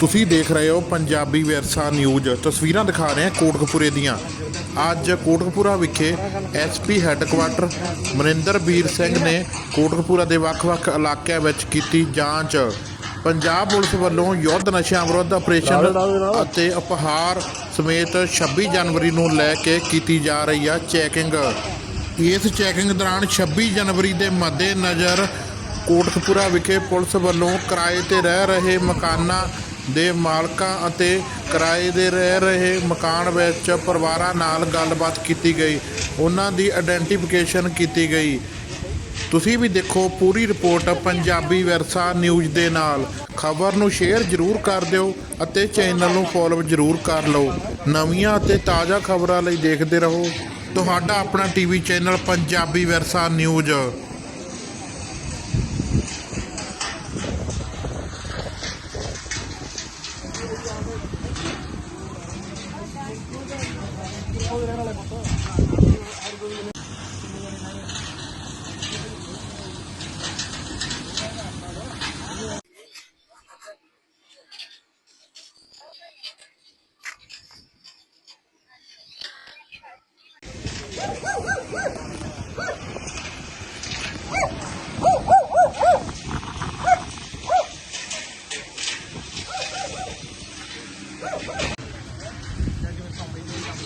ਤੁਸੀਂ ਦੇਖ ਰਹੇ ਹੋ ਪੰਜਾਬੀ ਵਿਰਸਾ ਨਿਊਜ਼। ਤਸਵੀਰਾਂ ਦਿਖਾ ਰਹੇ ਹਾਂ ਕੋਟਕਪੂਰੇ ਦੀਆਂ। ਅੱਜ ਕੋਟਕਪੂਰਾ ਵਿਖੇ ਐਸਪੀ ਹੈੱਡਕੁਆਟਰ ਮਨਿੰਦਰ ਵੀਰ ਸਿੰਘ ਨੇ ਕੋਟਕਪੂਰਾ ਦੇ ਵੱਖ-ਵੱਖ ਇਲਾਕਿਆਂ ਵਿੱਚ ਕੀਤੀ ਜਾਂਚ। ਪੰਜਾਬ ਪੁਲਿਸ ਵੱਲੋਂ ਯੁੱਧ ਨਸ਼ਿਆਂ ਵਿਰੁੱਧ ਆਪਰੇਸ਼ਨ ਅਤੇ ਉਪਹਾਰ ਸਮੇਤ 26 ਜਨਵਰੀ ਨੂੰ ਲੈ ਕੇ ਕੀਤੀ ਜਾ ਰਹੀ ਆ ਚੈਕਿੰਗ। ਇਸ ਚੈਕਿੰਗ ਦੌਰਾਨ 26 ਜਨਵਰੀ ਦੇ ਮੱਦੇਨਜ਼ਰ ਕੋਟਕਪੂਰਾ ਵਿਖੇ ਪੁਲਿਸ ਵੱਲੋਂ ਕਿਰਾਏ ਤੇ ਰਹਿ ਰਹੇ ਮਕਾਨਾਂ ਦੇ ਮਾਲਕਾਂ ਅਤੇ ਕਿਰਾਏ ਦੇ ਰਹਿ ਰਹੇ ਮਕਾਨ ਵਿੱਚ ਪਰਿਵਾਰਾਂ ਨਾਲ ਗੱਲਬਾਤ ਕੀਤੀ ਗਈ। ਉਹਨਾਂ ਦੀ ਆਇਡੈਂਟੀਫਿਕੇਸ਼ਨ ਕੀਤੀ ਗਈ। ਤੁਸੀਂ ਵੀ ਦੇਖੋ ਪੂਰੀ ਰਿਪੋਰਟ ਪੰਜਾਬੀ ਵਿਰਸਾ ਨਿਊਜ਼ ਦੇ ਨਾਲ। ਖਬਰ ਨੂੰ ਸ਼ੇਅਰ ਜ਼ਰੂਰ ਕਰ ਦਿਓ ਅਤੇ ਚੈਨਲ ਨੂੰ ਫੋਲੋ ਜ਼ਰੂਰ ਕਰ ਲਓ। ਨਵੀਆਂ ਅਤੇ ਤਾਜ਼ਾ ਖਬਰਾਂ ਲਈ ਦੇਖਦੇ ਰਹੋ। ਤੁਹਾਡਾ ਆਪਣਾ TV channel Punjabi Virsa news.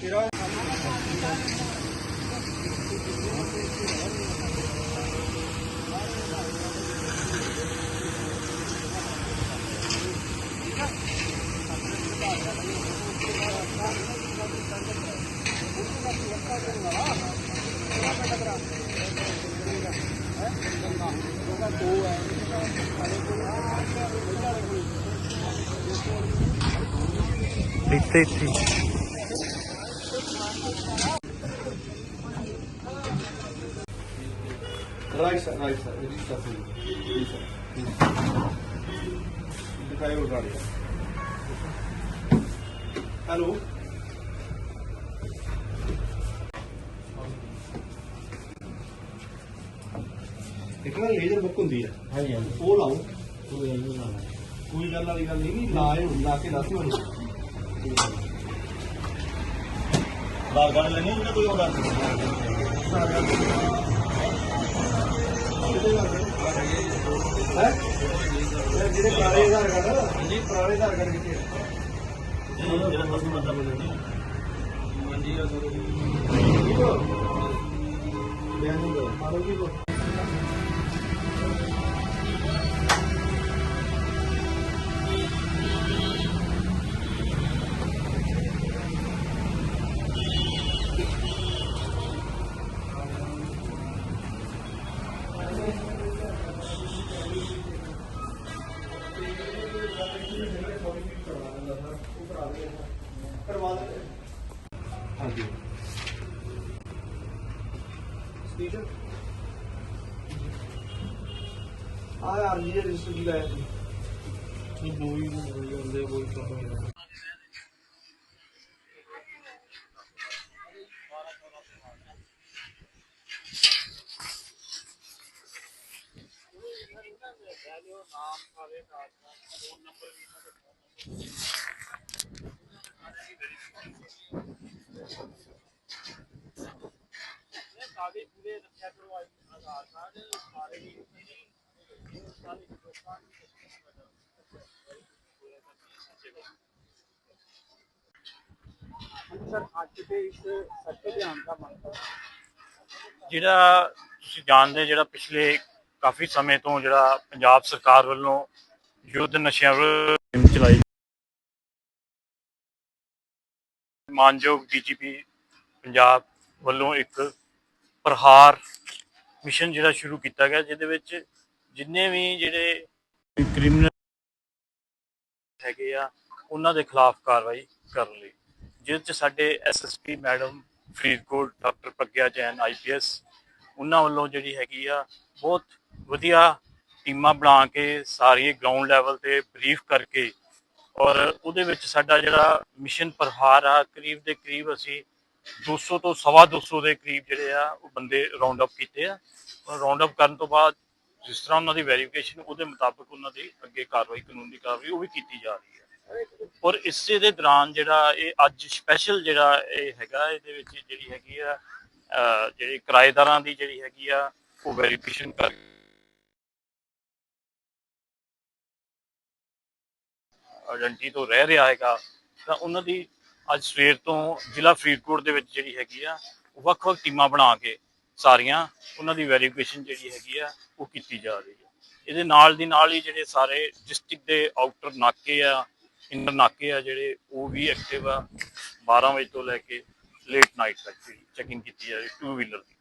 Tirar. They, they. Right sir right sir ji sir ji sir ਦਿਖਾਇਓ ਗਾੜੀ ਹੈਲੋ ਇੱਕ ਨਾ ਲੇਜ਼ਰ ਬੁੱਕ ਹੁੰਦੀ ਆ। ਹਾਂਜੀ ਹਾਂਜੀ। ਉਹ ਲਾਓ। ਕੋਈ ਗੱਲ ਵਾਲੀ ਗੱਲ ਨਹੀਂ ਲਾਏ ਹੁਣ ਲਾ ਕੇ ਦੱਸਿਓ ਮੈਨੂੰ। ਬਾਰ ਬਾਰ ਲੈਣੀ ਉਹਨਾਂ ਕੋਈ ਹੋਰ ਆ ਸਕਦਾ ਹੈ ਜਿਹੜੇ ਪੁਰਾਣੇ ਆਧਾਰ ਕਾਰਡ ਜੀ ਪੁਰਾਣੇ ਆਧਾਰ ਕਾਰਡ ਕਿੱਥੇ ਹੈ ਜਿਹੜਾ ਬਸ ਬੰਦਾ ਬੋਲਦਾ ਬਿਆਨ ਨਹੀਂ ਮਾਰੋ ਕੀ ਕੋ ਕਰਵਾ ਦੇ। ਹਾਂਜੀ। ਸਟੇਸ਼ਨ ਆ ਯਾਰ ਜੀ ਰਜਿਸਟਰ ਕੀ ਲਾਇਆ ਸੀ। ਇਹ ਬੋਈ ਬੋਈ ਹੁੰਦੇ ਬੋਈ ਤੋਂ ਸਰ ਅੱਜ ਦੇ ਇਸ ਸੱਚੇ ਧਿਆਨ ਦਾ ਮੰਤਵ ਜਿਹੜਾ ਤੁਸੀਂ ਜਾਣਦੇ ਜਿਹੜਾ ਪਿਛਲੇ ਕਾਫੀ ਸਮੇਂ ਤੋਂ ਜਿਹੜਾ ਪੰਜਾਬ ਸਰਕਾਰ ਵੱਲੋਂ ਯੁੱਧ ਨਸ਼ਿਆਂ ਵਿਰੁੱਧ ਮੁਹਿੰਮ ਚਲਾਈ ਮਾਨਯੋਗ ਡੀਜੀਪੀ ਪੰਜਾਬ ਵੱਲੋਂ ਇੱਕ ਪ੍ਰਹਾਰ ਮਿਸ਼ਨ ਜਿਹੜਾ ਸ਼ੁਰੂ ਕੀਤਾ ਗਿਆ, ਜਿਹਦੇ ਵਿੱਚ ਜਿੰਨੇ ਵੀ ਜਿਹੜੇ ਕ੍ਰਿਮੀਨਲ ਹੈਗੇ ਆ, ਉਹਨਾਂ ਦੇ ਖਿਲਾਫ ਕਾਰਵਾਈ ਕਰਨ ਲਈ। ਜਿਹਦੇ ਚ ਸਾਡੇ SSP madam Faridkot, doctor Pragya Jain IPS ਉਹਨਾਂ ਵੱਲੋਂ ਜਿਹੜੀ ਹੈਗੀ ਆ, ਬਹੁਤ ਵਧੀਆ ਟੀਮਾਂ ਬਣਾ ਕੇ ਸਾਰੀ ਗਰਾਊਂਡ ਲੈਵਲ ਤੇ ਬਰੀਫ ਕਰਕੇ ਔਰ ਉਹਦੇ ਵਿੱਚ ਸਾਡਾ ਜਿਹੜਾ ਮਿਸ਼ਨ ਪ੍ਰਹਾਰ ਆ, ਕਰੀਬ ਦੇ ਕਰੀਬ ਅਸੀਂ 200 ਤੋਂ ਸਵਾ 200 ਦੇ ਕਰੀਬ ਜਿਹੜੇ ਆ, ਉਹ ਬੰਦੇ ਰਾਉਂਡ ਅਪ ਕੀਤੇ ਆ। ਰਾਉਂਡ ਅਪ ਕਰਨ ਤੋਂ ਬਾਅਦ ਜਿਸ ਤਰ੍ਹਾਂ ਉਹਨਾਂ ਦੀ ਵੈਰੀਫਿਕੇਸ਼ਨ ਉਹਦੇ ਮੁਤਾਬਕ ਉਹਨਾਂ ਦੀ ਅੱਗੇ ਕਾਰਵਾਈ, ਕਾਨੂੰਨੀ ਕਾਰਵਾਈ ਉਹ ਵੀ ਕੀਤੀ ਜਾ ਰਹੀ ਹੈ। ਔਰ ਇਸੇ ਦੇ ਦੌਰਾਨ ਜਿਹੜਾ ਇਹ ਅੱਜ ਸਪੈਸ਼ਲ ਜਿਹੜਾ ਇਹ ਹੈਗਾ, ਇਹਦੇ ਵਿੱਚ ਜਿਹੜੀ ਹੈਗੀ ਆ ਅਹ ਜਿਹੜੇ ਕਿਰਾਏਦਾਰਾਂ ਦੀ ਜਿਹੜੀ ਹੈਗੀ ਆ, ਉਹ ਵੈਰੀਫਿਕੇਸ਼ਨ ਕਰ ਆਇਡੈਂਟੀ ਤੋਂ ਰਹਿ ਰਿਹਾ ਹੈਗਾ, ਤਾਂ ਉਹਨਾਂ ਦੀ ਅੱਜ ਸਵੇਰ ਤੋਂ ਜ਼ਿਲ੍ਹਾ ਫਰੀਦਕੋਟ ਦੇ ਵਿੱਚ ਜਿਹੜੀ ਹੈਗੀ ਆ ਵੱਖ-ਵੱਖ ਟੀਮਾਂ ਬਣਾ ਕੇ ਸਾਰੀਆਂ ਉਹਨਾਂ ਦੀ ਵੈਰੀਫਿਕੇਸ਼ਨ ਜਿਹੜੀ ਹੈਗੀ ਆ, ਉਹ ਕੀਤੀ ਜਾ ਰਹੀ ਹੈ ਇਹਦੇ ਨਾਲ ਦੀ ਨਾਲ ਹੀ ਜਿਹੜੇ ਸਾਰੇ ਡਿਸਟ੍ਰਿਕਟ ਦੇ ਆਊਟਰ ਨਾਕੇ ਆ ਇੰਟਰ ਨਾਕੇ ਆ ਜਿਹੜੇ, ਉਹ ਵੀ ਐਕਟਿਵ ਆ। 12 ਵਜੇ ਤੋਂ ਲੈ ਕੇ ਲੇਟ ਨਾਈਟ ਤੱਕ ਚੈਕਿੰਗ ਕੀਤੀ ਜਾ ਰਹੀ ਟੂ ਵੀਲਰ ਦੀ।